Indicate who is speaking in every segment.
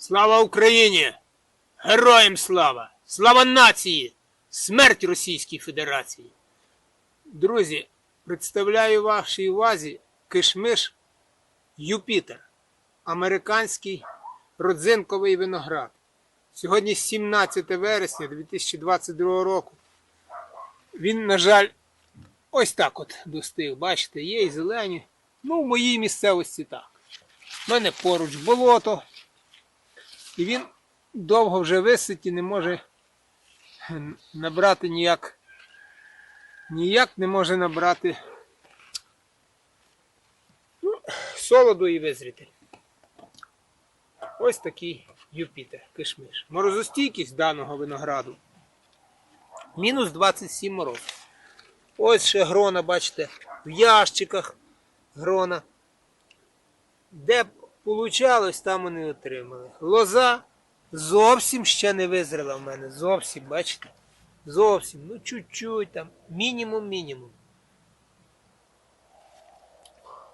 Speaker 1: Слава Україні! Героям слава! Слава нації! Смерть Російській Федерації! Друзі, представляю вашій увазі кишмиш Юпітер. Американський родзинковий виноград. Сьогодні 17 вересня 2022 року. Він, на жаль, ось так от достиг. Бачите, є і зелені. Ну, в моїй місцевості так. У мене поруч болото. І він довго вже висить і не може набрати ніяк. Ніяк не може набрати ну, солоду і визріти. Ось такий Юпітер, кишмиш. Морозостійкість даного винограду. Мінус 27 мороз. Ось ще грона, бачите, в ящиках грона. Де получалось, там вони отримали. Лоза зовсім ще не визрела в мене. Зовсім, бачите? Зовсім. Ну, чуть-чуть там. Мінімум-мінімум.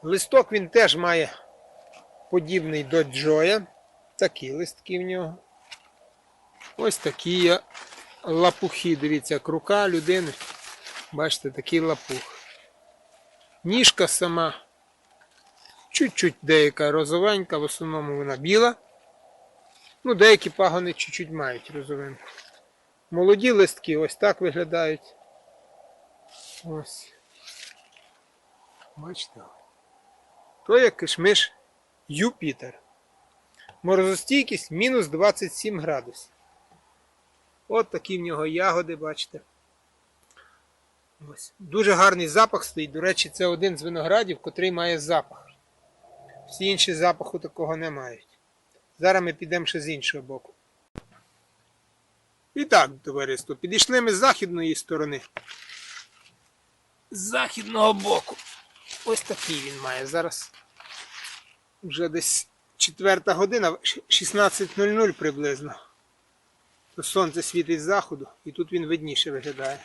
Speaker 1: Листок він теж має подібний до Джоя. Такі листки в нього. Ось такі лапухи. Дивіться, як рука людини. Бачите, такий лапух. Ніжка сама. Чуть-чуть деяка розовенька, в основному вона біла. Ну, деякі пагони чуть-чуть мають розовинку. Молоді листки ось так виглядають. Ось. Бачите? То є кишмиш Юпітер. Морозостійкість мінус 27 градусів. От такі в нього ягоди, бачите. Ось. Дуже гарний запах стоїть. До речі, це один з виноградів, котрий має запах. Всі інші запаху такого не мають. Зараз ми підемо ще з іншого боку. І так, товариство, підійшли ми з західної сторони. З західного боку. Ось такий він має. Зараз вже десь четверта година, 16.00 приблизно. Сонце світить з заходу, і тут він видніше виглядає.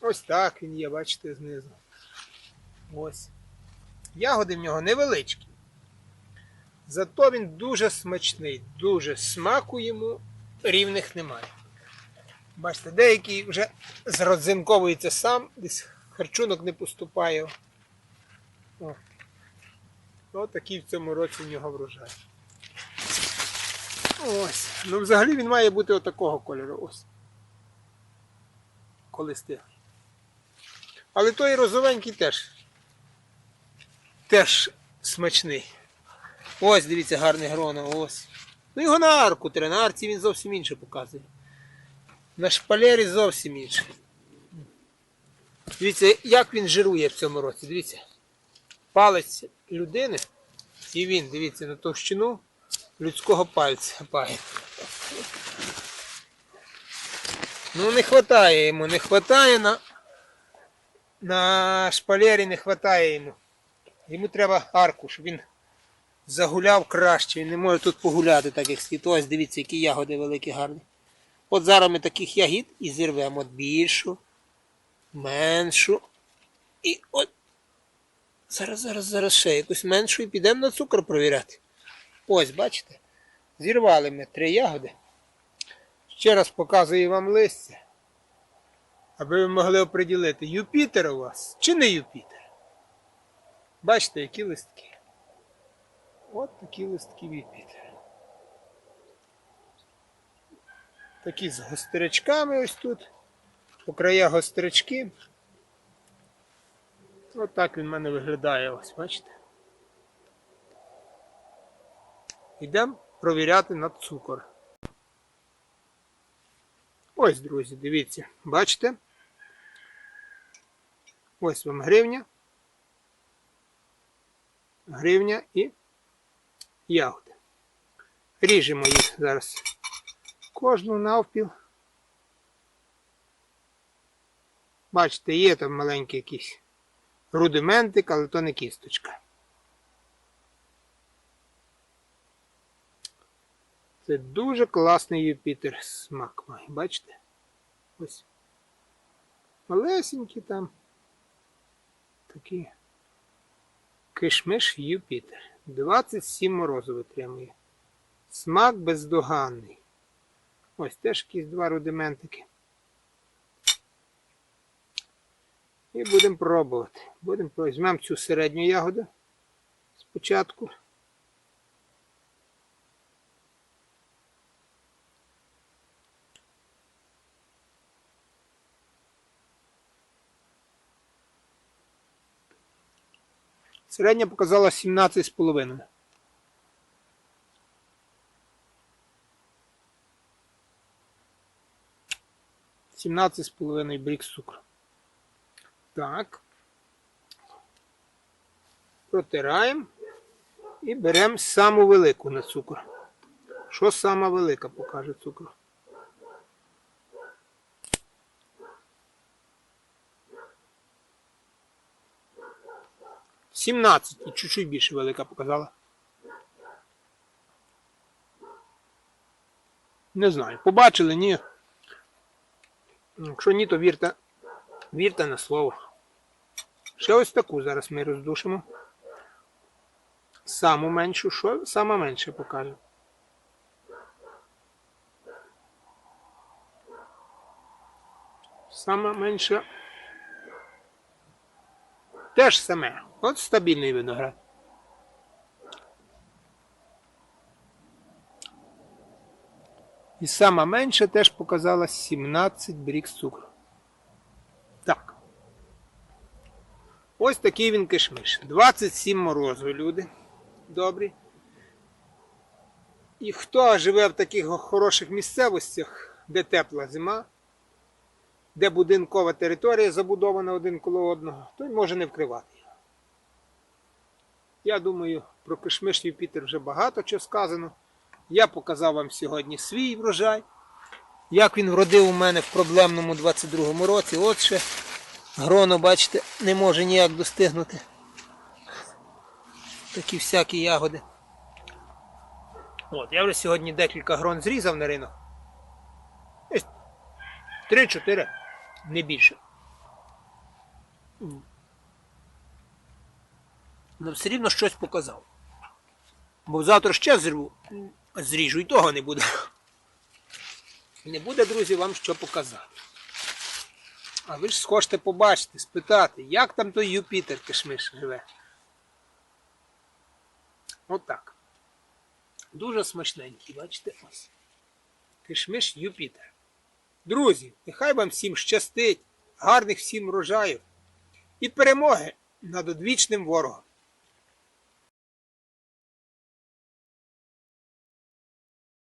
Speaker 1: Ось так він є, бачите, знизу. Ось. Ягоди в нього невеличкі. Зато він дуже смачний, дуже смаку йому рівних немає. Бачите, деякий вже зродзинковується сам, десь харчунок не поступає. О. Ось такий в цьому році в нього врожай. Ось. Ну взагалі він має бути отакого кольору. Ось. Коли стиглий. Але той розовенький теж. Теж смачний. Ось, дивіться, гарне гроно, ось. Ну його на арку треба, на арці він зовсім інше показує. На шпалері зовсім інше. Дивіться, як він жирує в цьому році. Дивіться. Палець людини. І він, дивіться, на товщину людського пальця пає. Ну не вистачає йому, не вистачає на, на шпалері, не вистачає йому. Йому треба арку, щоб він загуляв краще. Він не може тут погуляти, так як слід. Ось дивіться, які ягоди великі гарні. От зараз ми таких ягід і зірвемо більшу, меншу. І от. Зараз, зараз, зараз ще якусь меншу і підемо на цукор провіряти. Ось, бачите? Зірвали ми три ягоди. Ще раз показую вам листя. Аби ви могли оприділити, Юпітер у вас чи не Юпітер. Бачите, які листки. От такі листки Юпітера. Такі з гострячками ось тут. По краях гострячки. Ось так він в мене виглядає, ось, бачите? Йдемо провіряти на цукор. Ось, друзі, дивіться, бачите? Ось вам гривня. Гривня і ягоди. Ріжемо їх зараз кожну навпіл. Бачите, є там маленький якийсь рудиментик, але то не кісточка. Це дуже класний Юпітер смак має, бачите? Ось. Малесенькі там. Такі. Кишмиш Юпітер. 27 морозу витримує. Смак бездоганний. Ось теж якісь два рудиментики. І будемо пробувати. Будемо. Візьмемо цю середню ягоду спочатку. Середня показала 17,5. Сімнадцять з половиною брік цукру. Так. Протираємо і беремо саму велику на цукор. Що сама велика покаже цукру? Сімнадцять і чуть-чуть більше велика показала. Не знаю. Побачили, ні. Якщо ні, то вірте, вірте на слово. Ще ось таку зараз ми роздушимо. Саму меншу, що сама менша покаже. Сама менша. Теж саме. От стабільний виноград. І сама менша теж показала 17 брік цукру. Так. Ось такий він кишмиш. 27 морозу, люди. Добрі. І хто живе в таких хороших місцевостях, де тепла зима, де будинкова територія забудована один коло одного, той може не вкривати. Я думаю, про кишмиш Юпітер вже багато чого сказано. Я показав вам сьогодні свій врожай. Як він вродив у мене в проблемному 22-му році. От ще гроно, бачите, не може ніяк достигнути. Такі всякі ягоди. От, я вже сьогодні декілька грон зрізав на ринок. Ось 3-4, не більше. Ну, все рівно щось показав. Бо завтра ще зрву, зріжу і того не буде. Не буде, друзі, вам що показати. А ви ж схочете побачити, спитати, як там той Юпітер кишмиш живе. Отак. Дуже смачненький, бачите, ось. Кишмиш Юпітер. Друзі, нехай вам всім щастить, гарних всім врожаїв і перемоги над одвічним ворогом.